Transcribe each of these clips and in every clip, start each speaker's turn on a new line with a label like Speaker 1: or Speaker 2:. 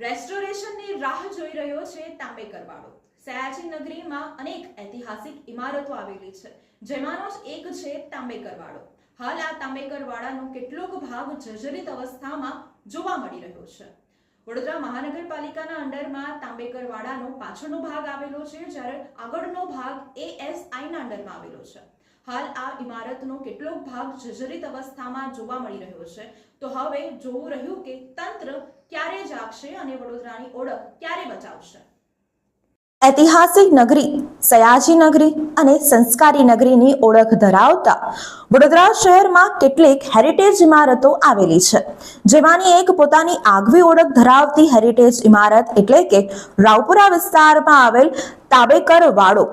Speaker 1: રેસ્ટોરેશનની રાહ જોઈ રહ્યો છે તાંબેકરવાડો સયાજી નગરીમાં અનેક ઐતિહાસિક ઇમારતો આવેલી છે, જેમાંનો જ એક છે તાંબેકરવાડો હાલ આ તાંબેકરવાડાનો કેટલોક ભાગ જર્જરિત અવસ્થામાં જોવા મળી રહ્યો છે. વડોદરા મહાનગરપાલિકાના અંડરમાં તાંબેકરવાડાનો પાછળનો ભાગ આવેલો છે, જ્યારે આગળનો ભાગ એએસઆઈના અંડરમાં આવેલો છે. હાલ આ ઇમારતનો કેટલોક ભાગ જર્જરિત અવસ્થામાં જોવા મળી રહ્યો છે? તો હવે જોવું રહ્યું કે તંત્ર ક્યારે જાગશે અને વડોદરાની ઓળખ ક્યારે બચાવશે?
Speaker 2: ઐતિહાસિક નગરી, સયાજી નગરી અને સંસ્કારી નગરીની ઓળખ ધરાવતા વડોદરા શહેરમાં કેટલીક હેરિટેજ ઇમારતો આવેલી છે. જેમાંની એક પોતાની આગવી ઓળખ ધરાવતી હેરિટેજ ઇમારત એટલે કે રાવપુરા વિસ્તારમાં આવેલ તાબેકર વાડો.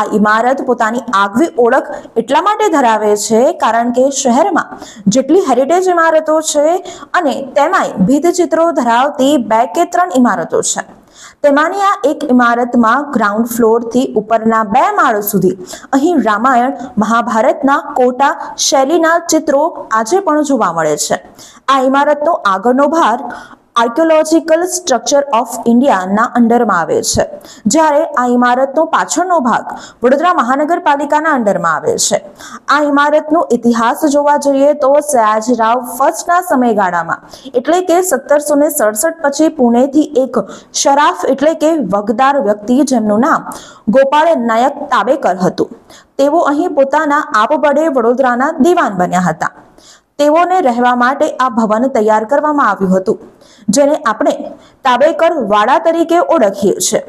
Speaker 2: આ ઇમારત પોતાની આગવી ઓળખ એટલા માટે ધરાવે છે કારણ કે શહેરમાં જેટલી હેરિટેજ ઇમારતો છે અને તેમાંય ભીતચિત્રો ધરાવતી બે કે ત્રણ ઇમારતો છે. તેમાંની આ એક ઇમારતમાં ગ્રાઉન્ડ ફ્લોરથી ઉપરના બે માળો સુધી અહીં રામાયણ, મહાભારતના કોટા, શૈલીના ચિત્રો આજે પણ જોવા મળે છે. આ ઇમારતનો આગળનો ભાગ આર્કિયોલોજીકલ સ્ટ્રક્ચર ઓફ ઇન્ડિયાના અંડરમાં આવે છે, જ્યારે આ ઇમારતનો પાછળનો ભાગ વડોદરા મહાનગરપાલિકાના અંડરમાં આવે છે. આ ઇમારતનો ઇતિહાસ જોવા જઈએ તો સયાજીરાવ ફર્સ્ટના સમયગાળામાં, એટલે કે સત્તરસો ને સડસઠ પછી પુણેથી એક શરાફ એટલે કે વગદાર વ્યક્તિ જેમનું નામ ગોપાળ નાયક તાબેકર હતું. તેઓ અહીં પોતાના આપબળે વડોદરાના દિવાન બન્યા હતા. તેઓને રહેવા માટે આ ભવન તૈયાર કરવામાં આવ્યું હતું, જેને આપણે તાબેકર વાડા તરીકે ઓળખીએ છીએ.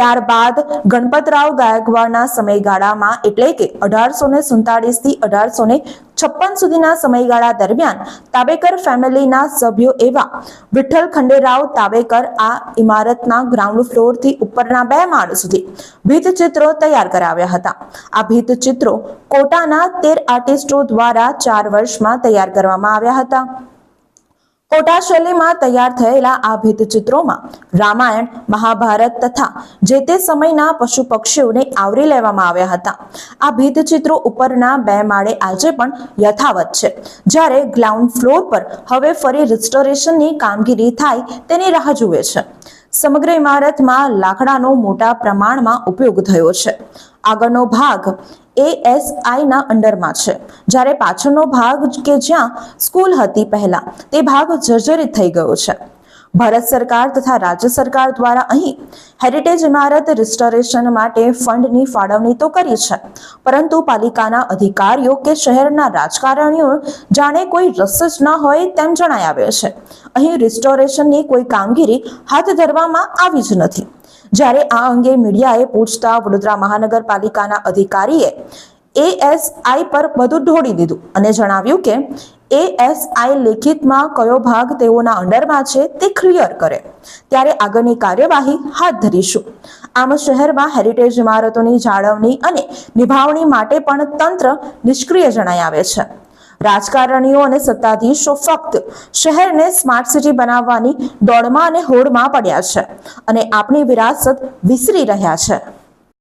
Speaker 2: ત્યારબાદ ગણપતરાવ ગાયકવાડના સમયગાળામાં એટલે કે અઢારસો ને સુડતાલીસથી અઢારસો ને છપ્પન સુધીના સમયગાળા દરમિયાન તાબેકર ફેમિલીના સભ્યો એવા વિઠ્ઠલ ખંડેરાવ તાબેકર આ ઇમારતના ગ્રાઉન્ડ ફ્લોરથી ઉપરના બે માળ સુધી ભીતચિત્રો તૈયાર કરાવ્યા હતા. આ ભીતચિત્રો કોટાના તેર આર્ટિસ્ટો દ્વારા ચાર વર્ષમાં તૈયાર કરવામાં આવ્યા હતા. કોટા શૈલીમાં તૈયાર થયેલા આ ભીતચિત્રોમાં રામાયણ, મહાભારત તથા જે તે સમયના પશુ પક્ષીઓને આવરી લેવામાં આવ્યા હતા. આ ભીતચિત્રો ઉપરના બે માળે આજે પણ યથાવત છે. જ્યારે ગ્રાઉન્ડ ફ્લોર પર હવે ફરી રિસ્ટોરેશનની કામગીરી થાય તેની રાહ જુએ છે. સમગ્ર ઇમારતમાં લાકડાનો મોટા પ્રમાણમાં ઉપયોગ થયો છે. આગળનો ભાગ એએસઆઈના અંડરમાં છે. જ્યારે પાછળનો ભાગ કે જ્યાં સ્કૂલ હતી પહેલા, તે ભાગ જર્જરિત થઈ ગયો છે. ભારત સરકાર તથા રાજ્ય સરકાર દ્વારા અહીં હેરિટેજ ઇમારત રિસ્ટોરેશન માટે ફંડની ફાળવણી તો કરી છે. પરંતુ પાલિકાના અધિકારીઓ કે શહેરના રાજકારણીઓ જાણે કોઈ રસ જ ન હોય તેમ જણાઈ આવે છે. અહીં રિસ્ટોરેશનની કોઈ કામગીરી હાથ ધરવામાં આવી જ નથી. જ્યારે આ અંગે મીડિયાએ પૂછતા વડોદરા મહાનગરપાલિકાના અધિકારીએ એએસઆઈ પર બધું ઢોળી દીધું અને જણાવ્યું કે એએસઆઈ લેખિતમાં કયો ભાગ તેઓના અંડરમાં છે તે ક્લિયર કરે. ત્યારે આગળની કાર્યવાહી હાથ ધરીશું. આમ શહેરમાં હેરિટેજ ઇમારતોની જાળવણી અને નિભાવણી માટે પણ તંત્ર નિષ્ક્રિય જણાઈ આવે છે. રાજકારણીઓ અને સત્તાધીશો ફક્ત શહેરને સ્માર્ટ સિટી બનાવવાની દોડમાં અને હોડમાં પડ્યા છે અને આપણી વિરાસત વિસરી રહ્યા છે.